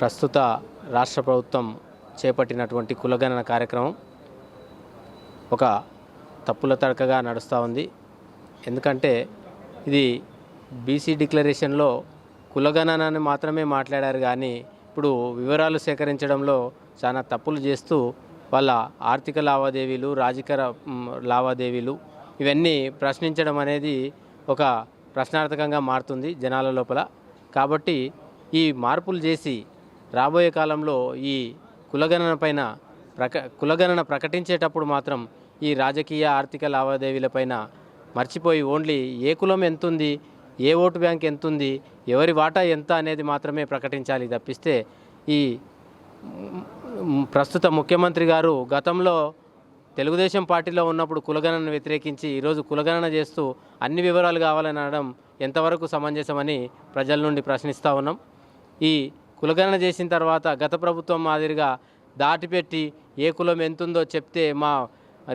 ప్రస్తుత రాష్ట్ర ప్రభుత్వం చేపట్టినటువంటి కులగణన కార్యక్రమం ఒక తప్పుల తడకగా నడుస్తూ ఉంది. ఎందుకంటే ఇది బీసీ డిక్లరేషన్లో కులగణనని మాత్రమే మాట్లాడారు కానీ ఇప్పుడు వివరాలు సేకరించడంలో చాలా తప్పులు చేస్తూ వాళ్ళ ఆర్థిక లావాదేవీలు రాజకీయ లావాదేవీలు ఇవన్నీ ప్రశ్నించడం అనేది ఒక ప్రశ్నార్థకంగా మారుతుంది జనాల లోపల. కాబట్టి ఈ మార్పులు చేసి రాబోయే కాలంలో ఈ కులగణన పైన ప్రక కులగణన ప్రకటించేటప్పుడు మాత్రం ఈ రాజకీయ ఆర్థిక లావాదేవీలపైన మర్చిపోయి ఓన్లీ ఏ కులం ఎంతుంది ఏ ఓటు బ్యాంక్ ఎంతుంది ఎవరి వాటా ఎంత అనేది మాత్రమే ప్రకటించాలి తప్పిస్తే ఈ ప్రస్తుత ముఖ్యమంత్రి గారు గతంలో తెలుగుదేశం పార్టీలో ఉన్నప్పుడు కులగణనను వ్యతిరేకించి ఈరోజు కులగణన చేస్తూ అన్ని వివరాలు కావాలని అనడం ఎంతవరకు సమంజసమని ప్రజల నుండి ప్రశ్నిస్తూ ఉన్నాం. ఈ కులగణన చేసిన తర్వాత గత ప్రభుత్వం మాదిరిగా దాటిపెట్టి ఏ కులం ఎంతుందో చెప్తే మా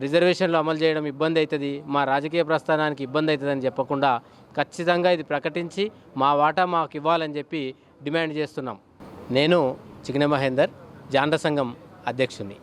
రిజర్వేషన్లు అమలు చేయడం ఇబ్బంది అవుతుంది మా రాజకీయ ప్రస్థానానికి ఇబ్బంది అవుతుందని చెప్పకుండా ఖచ్చితంగా ఇది ప్రకటించి మా వాటా మాకు ఇవ్వాలని చెప్పి డిమాండ్ చేస్తున్నాం. నేను చిగ్న మహేందర్ జాండ సంఘం అధ్యక్షుని